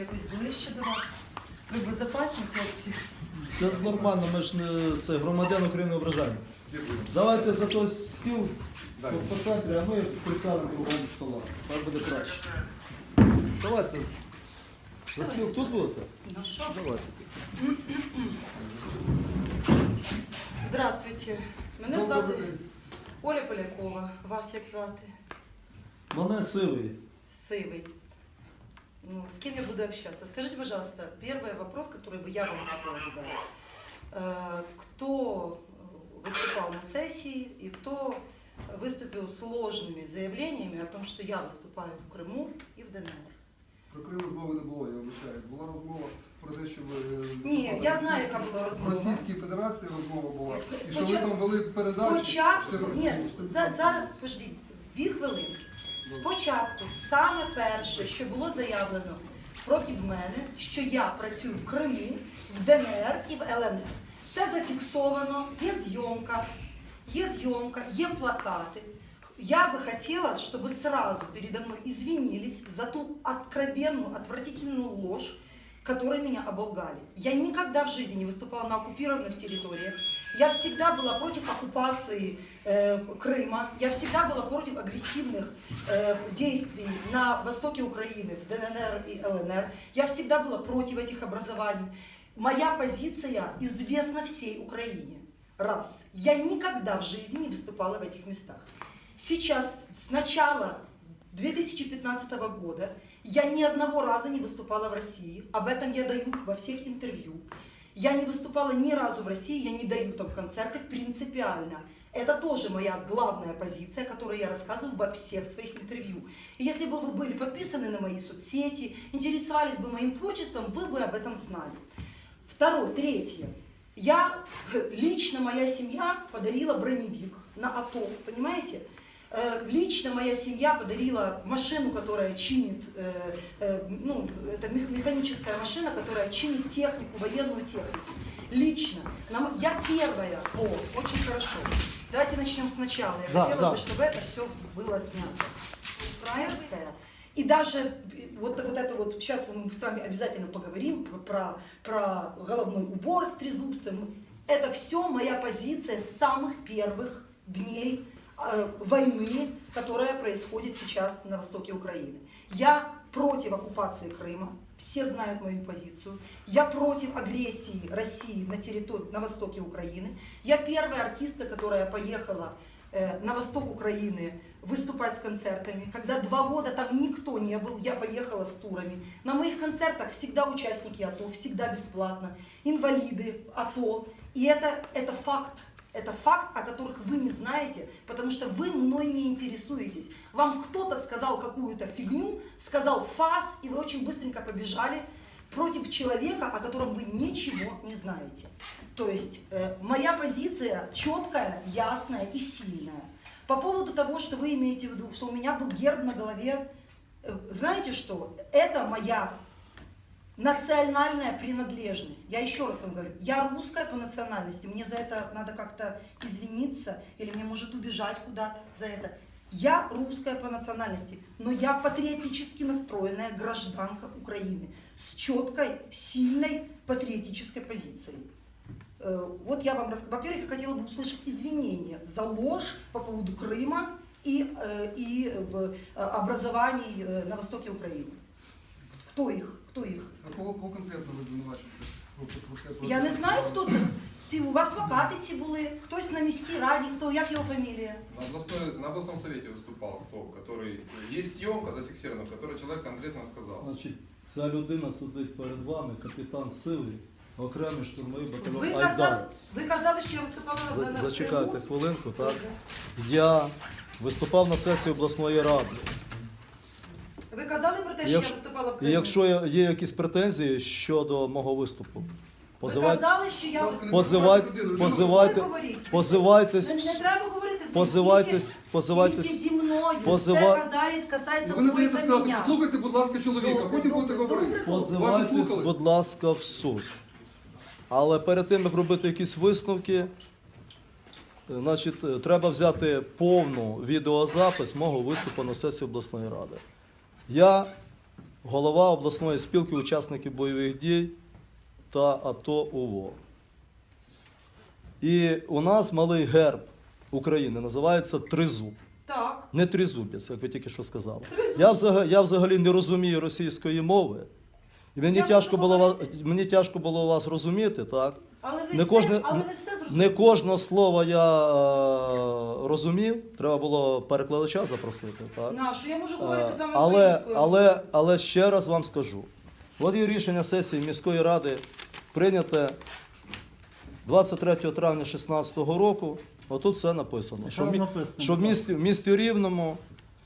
якось ближче до вас. Ви безпечні хлопці. Це нормально, ми ж не це громадян України ображаємо. Давайте за той стіл по, центрі, а ми присядемо кругом стола. Так буде краще. Давайте. За стіл тут будете? Ну що? Давайте. Здравствуйте. Мене Добрий звати день. Оля Полякова. Вас як звати? Мене сивий. Сивый Ну, с кем я буду общаться? Скажите, пожалуйста, первый вопрос, который бы я вам хотела задать. Э, Кто выступал на сессии и кто выступил с ложными заявлениями о том, что я выступаю в Крыму и в ДНР? Про Крим розмови не було, я вибачаюсь. Була розмова про те, що ви... е, Ні, виступали я в знаю, Російській- яка була В розмова. Російській Федерації розмова була. С- І що ви спочат- там вели передачу. Спочатку, чотири ні, роки. за- зараз, подождіть, дві хвилинки. Спочатку, саме перше, що було заявлено проти мене, що я працюю в Криму, в ДНР і в ЛНР. Це зафіксовано, є зйомка, є зйомка, є плакати. Я бы хотела, чтобы сразу передо мной извинились за ту откровенную, отвратительную ложь, которой меня оболгали. Я никогда в жизни не выступала на оккупированных территориях. Я всегда была против оккупации э, Крыма. Я всегда была против агрессивных э, действий на востоке Украины, в ДНР и ЛНР. Я всегда была против этих образований. Моя позиция известна всей Украине. Раз. Я никогда в жизни не выступала в этих местах. Сейчас, с начала 2015 года, я ни одного раза не выступала в России. Об этом я даю во всех интервью. Я не выступала ни разу в России, я не даю там концертов принципиально. Это тоже моя главная позиция, которую я рассказываю во всех своих интервью. И если бы вы были подписаны на мои соцсети, интересовались бы моим творчеством, вы бы об этом знали. Второе, третье. Я, лично моя семья подарила броневик на АТО, понимаете? Э, Лично моя семья подарила машину, которая чинит, э, э, ну, это мех- механическая машина, которая чинит технику, военную технику. Лично. Нам- Я первая. О, очень хорошо. Давайте начнем сначала. Я Да, хотела да. бы, чтобы это все было снято. Украинская. И даже вот, вот это вот, сейчас мы с вами обязательно поговорим про, про головной убор с трезубцем. Это все моя позиция с самых первых дней войны, которая происходит сейчас на востоке Украины. Я против оккупации Крыма, все знают мою позицию. Я против агрессии России на территории, на востоке Украины. Я первая артистка, которая поехала э, на восток Украины выступать с концертами. Когда два года там никто не был, я поехала с турами. На моих концертах всегда участники АТО, всегда бесплатно, инвалиды АТО. И это, это факт. Это факт, о которых вы не знаете, потому что вы мной не интересуетесь. Вам кто-то сказал какую-то фигню, сказал фас, и вы очень быстренько побежали против человека, о котором вы ничего не знаете. То есть э, моя позиция четкая, ясная и сильная. По поводу того, что вы имеете в виду, что у меня был герб на голове, э, знаете что? Это моя национальная принадлежность. Я еще раз вам говорю, я русская по национальности, мне за это надо как-то извиниться, или мне может убежать куда-то за это. Я русская по национальности, но я патриотически настроенная гражданка Украины с четкой, сильной патриотической позицией. Э, Вот я вам. Во-первых, я хотела бы услышать извинения за ложь по поводу Крыма и, э, и э, образований на востоке Украины. Кто их? Кто их? А кого, кого конкретно ви звинувачуєте? Ви конкретно- Я не знаю, хто це. Ці у вас плакати ці були, хтось на міській раді, хто, як його фамілія? На, областной, на областном совете выступал кто, который есть съемка зафиксирована, в которой человек конкретно сказал. Значить, ця людина сидить перед вами, капітан Сивий, окремий штурмовий Ви батальйон казали, Айдар. ви казали, що я виступала на, За- на Зачекайте Криму. хвилинку, так? Я виступав на сесії обласної ради. Ви казали про те, що Якщо- я виступала в І Криму? якщо є- є якісь претензії щодо мого виступу, Ви позивайте, казали, що я позивайте, позивайте, говоріть. позивайтесь, Не, не треба говорити з позивайтесь, тільки, позивайтесь, тільки зі мною. позива- Це казає, касається Ви не даєте тільки сказати, мене. послухайте, будь ласка, чоловіка, Добре, потім будете добре, говорити. добре. позивайтесь, слухали? будь ласка, в суд. Але перед тим, як робити якісь висновки, е, значить, е, треба взяти повну відеозапис мого виступу на сесії обласної ради. Я голова обласної спілки учасників бойових дій та АТО УВО. І у нас малий герб України називається Тризуб. Так. Не тризубець, як ви тільки що сказали. Я взагалі, я взагалі не розумію російської мови. І мені Я тяжко, буду було, ва- говорити. мені тяжко було вас розуміти, так? Але ви, Не все, кожне- але ви все зрозуміли. Не кожне слово я е, розумів, треба було перекладача запросити. Так? Нашу, я можу говорити Е, з вами Але, українською. але, але ще раз вам скажу: от є рішення сесії міської ради прийняте 23 травня 2016 року. Отут все написано. Що Що, в мі- написано, що в місті, в місті Рівному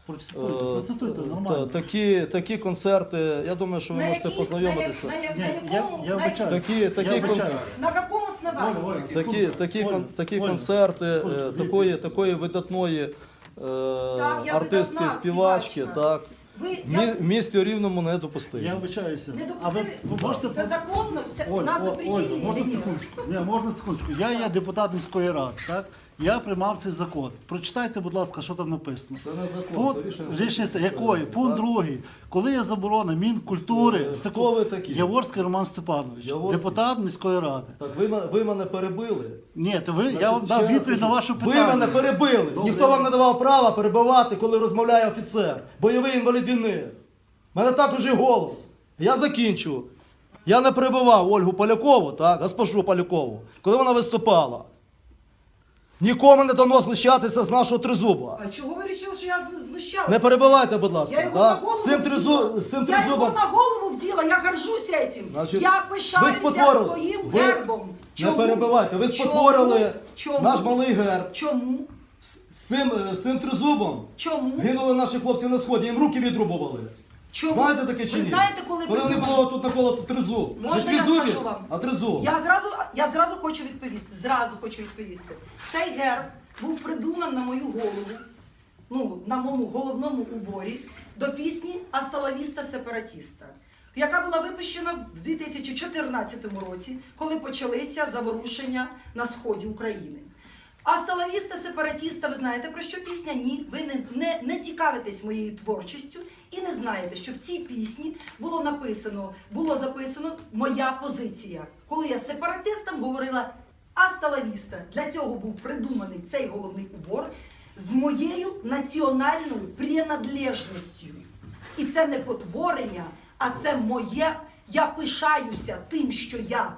Процитуйте, та- нормально. такі, такі концерти, я думаю, що ви на можете якій- познайомитися. На, я- Ні, я- якому, я на. Такі, такі, вибачаю. концерти. на якому основанні? Оля, Оля, Такі, такі, кон- такі Оля, концерти е, дивіться. такої, такої видатної е, я артистки, видатна співачки, співачка. так. Ви, В я, мі- В місті Рівному не допустимо. Я вибачаюся. не А ви, ви можете... Це законно, все, Оль, нас О- запретили. Можна секундочку? Ні, можна секундочку. Я є депутат міської ради, так? Я приймав цей закон. Прочитайте, будь ласка, що там написано. Це не закон, Пункт, це рішення рішення якої? Пункт так? другий. Коли є заборона Мінкультури, Е, хто ви такі? Яворський Роман Степанович, Яворський? депутат міської ради. Так, ви, ви мене перебили. Ні, то ви, я вам дав відповідь на кажу, ваше Ви мене перебили. Добре. Ніхто вам не давав права перебивати, коли розмовляє офіцер. Бойовий інвалід війни. У мене також є голос. Я закінчу. Я не перебивав Ольгу Полякову, так, госпожу Полякову, коли вона виступала. Нікому не дано знущатися з нашого тризуба. А чого ви вирішили, що я з- знущалася? Не перебивайте, будь ласка. Я його да? на голову з цим, тризу... вділа. з цим Я його тризубом на голову вділа, я горжусь этим. Значить, я ви пишаюся спотворили. своїм Ви гербом. Не перебивайте, ви спотворили Чому? наш малий герб. Чому? З, з цим, е, з цим тризубом Чому? гинули наші хлопці на сході, їм руки відрубували. Чому? Знаєте таке чи Ви знаєте, коли Коли вони придумали? було тут навколо тризуб. Можна я скажу вам? а тризуб. Я зразу, я зразу хочу відповісти. Зразу хочу відповісти. Цей герб був придуманий на мою голову, ну, на моєму головному уборі до пісні Асталавіста сепаратіста, яка була випущена в 2014 році, коли почалися заворушення на сході України. Асталавіста сепаратіста, ви знаєте про що пісня? Ні, ви не, не, не цікавитесь моєю творчістю і не знаєте, що в цій пісні було написано, було записано моя позиція. Коли я сепаратистам говорила Асталавіста, для цього був придуманий цей головний убор з моєю національною принадлежністю. І це не потворення, а це моє. Я пишаюся тим, що я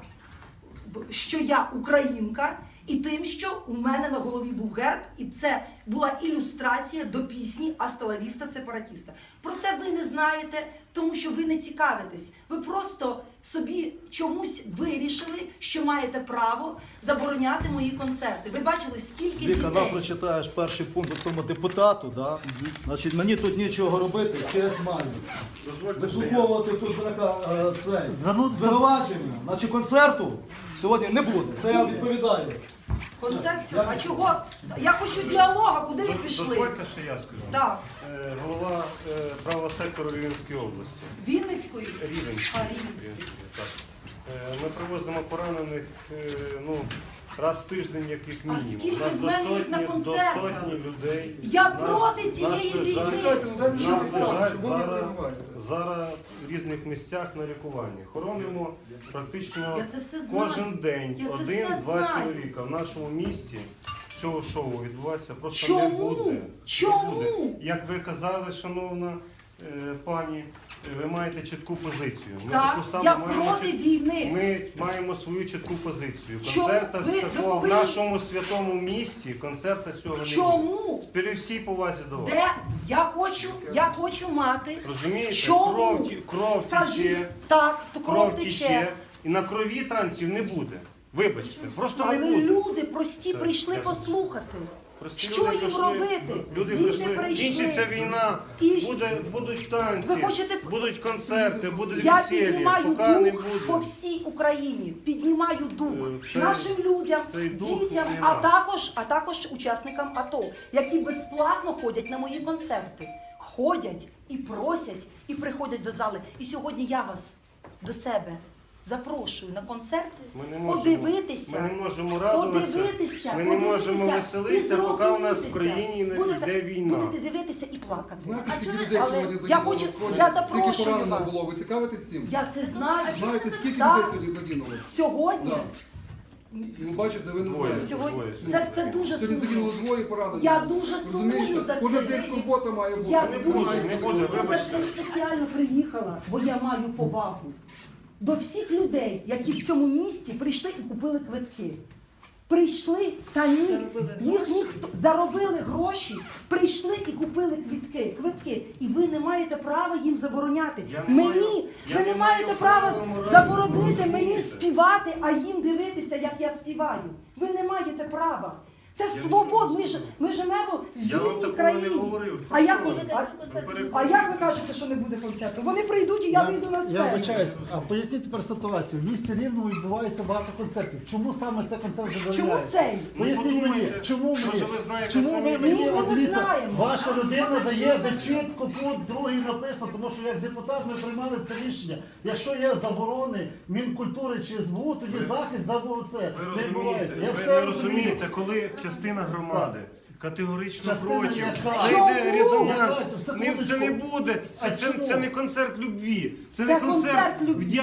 що я українка, і тим, що у мене на голові був герб, і це була ілюстрація до пісні Асталавіста Сепаратіста. Про це ви не знаєте, тому що ви не цікавитесь. Ви просто собі чомусь вирішили, що маєте право забороняти мої концерти. Ви бачили, скільки Віка, нам дітей. прочитаєш перший пункт у цьому депутату, да? Значить, мені тут нічого робити, честь маю. Вислуховувати тут така е, це, Звернутися- звинувачення, значить концерту сьогодні не буде. Це я відповідаю. Концерт сьогодні. А чого? Я хочу діалога, куди ви пішли? Дозвольте, що я скажу. Так, Е, Голова е, правого сектору Рівненської області. Вінницької. Рівенської. А, Рівненської. Так. Е, Ми привозимо поранених е, ну, раз в тиждень, як їх А мінімум. скільки Нас в до мене їх сотні, на до сотні людей. Я Нас- проти цієї нас лежать- війни. Чекайте, ну дайте Нас лежать щоб ви не зараз, перебивали. зараз в різних місцях на лікуванні. Хоронимо практично Я це все знаю. кожен день Я це все один-два знаю. чоловіка. В нашому місті цього шоу відбуватися просто Чому? не буде. Чому? Не буде. Як ви казали, шановна е, пані, ви маєте чітку позицію. Ми Так, таку саму я маємо проти чіт- війни. Ми маємо свою чітку позицію. Чому? Концерта Ви- ви такого в повинні- нашому святому місті концерта цього не буде. Чому? При всій повазі до вас. Де я хочу, я хочу мати. Розумієте? Чому? Кров, ті- кров Скажіть, тече, так, то кров кров тече. і на крові танців не буде. Вибачте, просто не Але буде. люди прості Так, прийшли послухати. Прості Що люди їм прийшли, робити? Люди Діти прийшли. прийшли. Кінчиться війна, І буде, будуть танці, Ви хочете- будуть концерти, буде Я весілля. піднімаю Поки не дух буде. по всій Україні. Піднімаю дух Е, це- нашим людям, цей дух дітям, нема. а також, а також учасникам АТО, які безплатно ходять на мої концерти. Ходять і просять, і приходять до зали. І сьогодні я вас до себе запрошую на концерти, Ми не можемо, подивитися. ми не можемо радуватися. Подивитися, Ми не можемо веселитися, і поки у нас в країні не Будете- йде війна. Будете дивитися і плакати. Знаєте, А скільки чого людей Але сьогодні я загинуло хочу- сході? я Скільки запрошую поранено вас. було? Ви цікавитесь цим? Я це знаю. Знаєте, скільки Так. людей сьогодні загинуло? Сьогодні, Да. Ну, бачите, ви не Двоє. знаєте. сьогодні Двоє. це, це дуже Сьогодні сумно. загинуло двоє поранені. Я дуже сумую за це. Кожен день скорбота має бути. Я Не дуже буде, не буде, сумую за це спеціально приїхала, бо я маю повагу до всіх людей, які в цьому місті прийшли і купили квитки. Прийшли самі, їх ніхто заробили гроші, прийшли і купили квитки, квитки. І ви не маєте права їм забороняти. Я мені я ви не не маєте права права заборонити мені співати, а їм дивитися, як я співаю. Ви не маєте права. Це свобода. Ми, ж, ми живемо в Я вам вільній такого країні. не говорив. А як, ви, а, а як ви кажете, що не буде концерту? Вони прийдуть і я, вийду на Я сцену. вибачаюсь, а поясніть тепер ситуацію. В місті Рівному відбувається багато концертів. Чому саме цей концерт Чому забороняється? цей? Ну, Поясніть мені, подумайте, чому що мені? ж ви знаєте чому самі? ви мені, Ні, ми от не дивіться, знаємо. ваша людина дає, де чітко пункт другий написано, тому що як депутат ми приймали це рішення. Якщо є заборони Мінкультури чи СБУ, тоді захист за це Ви не відбувається. розумієте, Я ви все не розумію. розумієте, коли частина громади категорично Частина проти, яка? це Чому? йде резонанс. Це Не- Це не буде, А це, це, чому? це не концерт любві, це, Це не концерт концерт любві.